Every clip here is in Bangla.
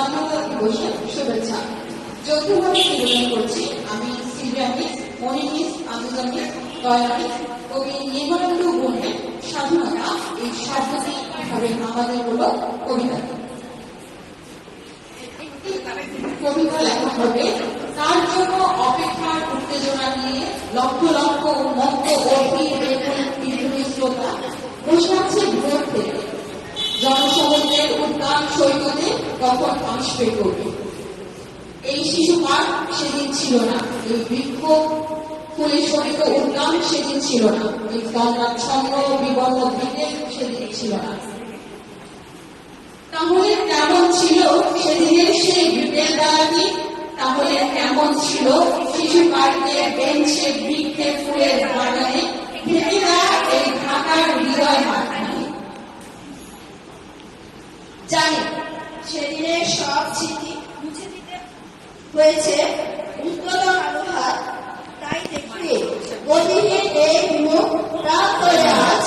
স্বাধীনতা দিবসে শুভেচ্ছা যৌথভাবে বিবরণ করছি আমি সিরিয়ানিস মনিনিস আন্তর্জাতিক দয়ানিস কবি নির্মলেন্দু গুণের স্বাধীনতা এই শব্দটি আমাদের হল কবিতা কবিতা লেখা হবে, তার জন্য অপেক্ষার উত্তেজনা নিয়ে লক্ষ লক্ষ উন্মত্ত অধীর পৃথিবীর শ্রোতা বসে আছে ভোর থেকে। জনসমুদ্রের উদ্যান সৈন্য তখন আসবে কবি এই শিশু পার্ক সেদিন ছিল না। এই বৃক্ষ শোভিত উদ্যান সেদিন ছিল না। এই বিবর্ণ সেদিন ছিল না। তাহলে কেমন ছিল সেদিনের সেই বিদ্যালয়টি তাহলে কেমন ছিল শিশু পার্কে বেঞ্চে বৃক্ষে ফুলের বাগানে? ভেঙে দেয় এই ঢাকার হৃদয় মাথায় জানি সেদিনের সব স্মৃতি মুছে দিতে হয়েছে। উজ্জ্বল আলো হাত তাই দেখে এই মুখ করে আজ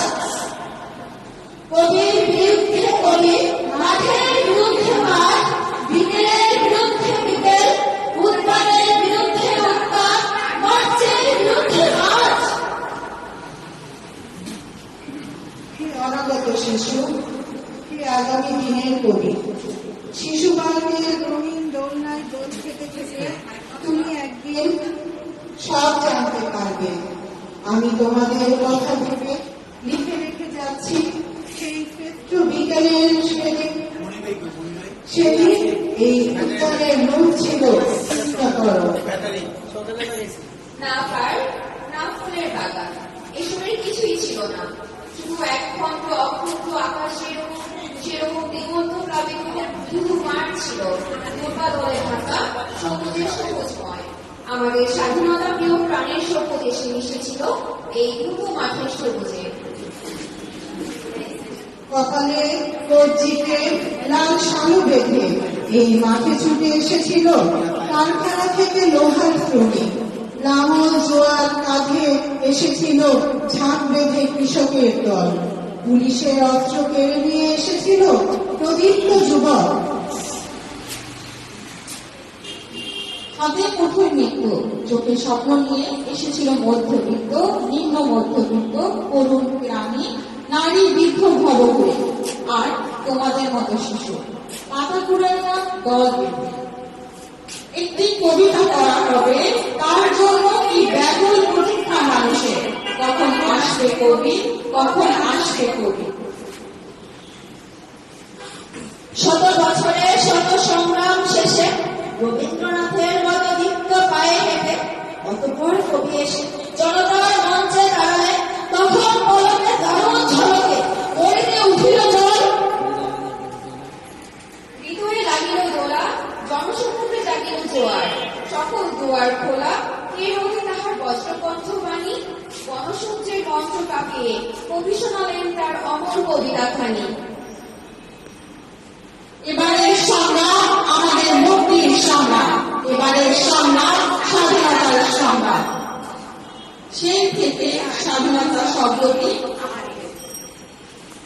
কবির বিরুদ্ধে কবি, মাঠের বিরুদ্ধে মাঠ, বিকেলের বিরুদ্ধে বিকেল বিরুদ্ধে উৎপাদ বিরুদ্ধে হে অনাগত শিশু, হে আগামী দিনের কবি, শিশু বালকের রঙিন দোল খেতে খেতে তুমি একদিন সব জানতে পারবে। আমি তোমাদের কথা ভেবে লিখে রেখে যাচ্ছি। সেই সেদিন সেদিন এই উত্তরের রূপ ছিল চিন্তা করো না পার, না ফুলের বাগান। এসবের কিছুই ছিল না। শুধু এক খন্ড অখণ্ড আকাশের সেরকম দিগন্ত প্লাবিত ছিল দুর্গা দলে ঢাকা সবুজের সবুজময় আমাদের স্বাধীনতা প্রিয় প্রাণের সভ্য মিশেছিল এই দুটো মাঠের সবুজে কপালে কর্জিতে লাল শালু বেঁধে এই মাঠে ছুটে এসেছিল কারখানা থেকে লোহার শ্রমিক লাঙল, জোয়ার, কাঁধে এসেছিল ঝাঁক বেঁধে কৃষকের দল। পুলিশের অস্ত্র কেড়ে নিয়ে এসেছিল প্রদীপ্ত চোখে স্বপ্ন নিয়ে এসেছিল মধ্যবিত্ত, নিম্ন মধ্যবিত্ত করুণ প্রাণী নারী বৃদ্ধ ভব হয়ে আর তোমাদের মতো শিশু। পাতা কুড়াইয়া দল একটি কবিতা করা হবে, তার জন্য কি ব্যাকুল প্রতীক্ষা মানুষের কখন আসবে কবি? কখন আসবে কবি? শত বছরের শত সংগ্রাম শেষে রবীন্দ্রনাথের মতো অতপর কবি জোয়ার। সকল দুয়ার খোলা কে তাহার বজ্রকণ্ঠ বাণী। গণসূর্যের মন্ত্র কাঁপিয়ে কবি শোনালেন তার অমর কবিতা খানি সেই থেকে স্বাধীনতা শব্দটি